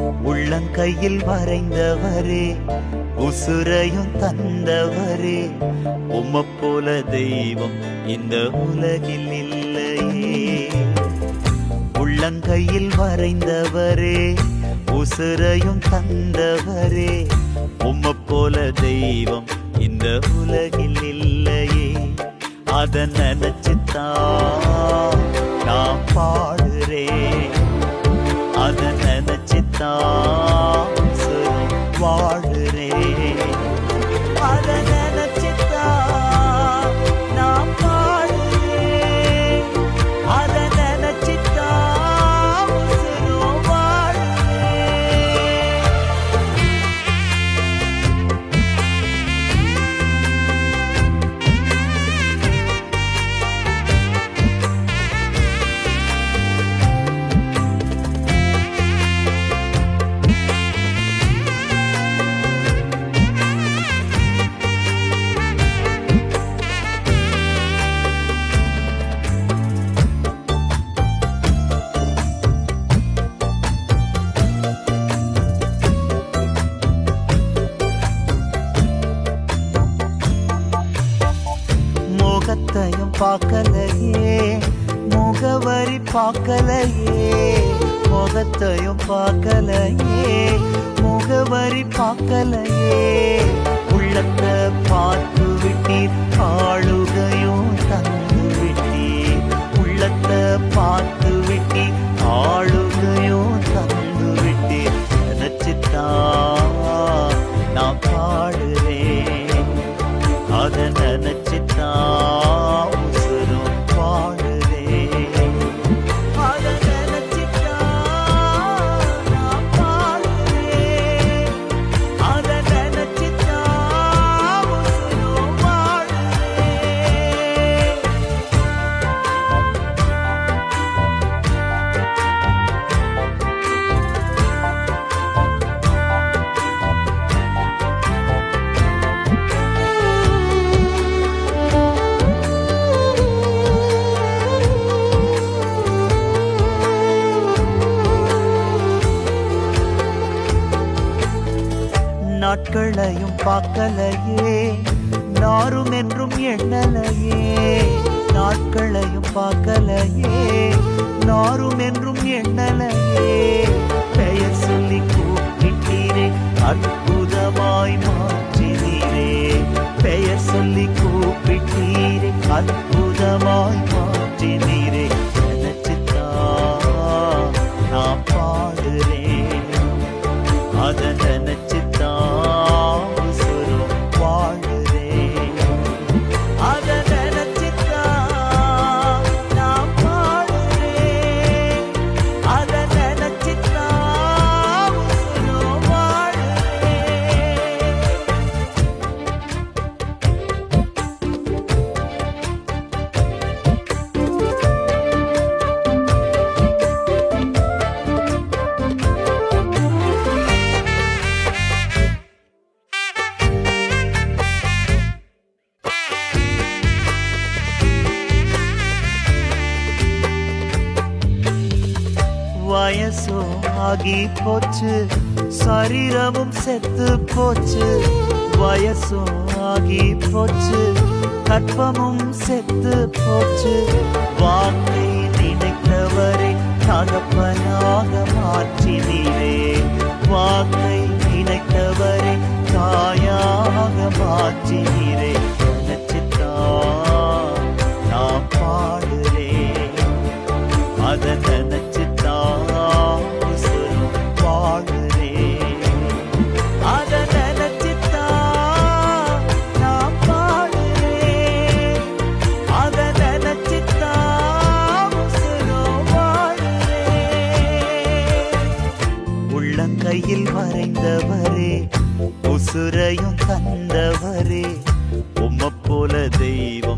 உள்ளங்கையில் வரைந்தவரே உசுரையும் தந்தவரே. உம்ம போல தெய்வம் இந்த உலகில் இல்லையே. உள்ளங்கையில் வரைந்தவரே உசுரையும் தந்தவரே. உம்ம போல தெய்வம் இந்த உலகில் இல்லையே. அத நினைச்சுத்தான் நான் பா நினைச்சுத்தான் வாழ்கிறேன் பார்க்கலையே. முகவரி பார்க்கலையே. முகத்தையும் பார்க்கலையே. முகவரி பார்க்கலையே. உள்ளத்தை பார்த்து விட்டீர். ஆளுகையும் தந்து விட்டீர். உள்ளத்தை பார்த்து விட்டீர். ஆளுகையும் தந்து விட்டீர். நினைச்சுத்தான் நான் பாடுறேன். அதை நினைச்சு நாட்களையும் பார்க்கலையே. நாரும் என்றும் எண்ணலையே. நாட்களையும் பார்க்கலையே. நாரும் என்றும் எண்ணலையே. வயசும் ஆகி போச்சு சரீரமும் செத்து போச்சு. வயசும் ஆகி போச்சு கற்பமும் செத்து போச்சு. வாக்கை நினைத்தவரை தகப்பனாக மாற்றினீரே வாக்கை தெய்வம்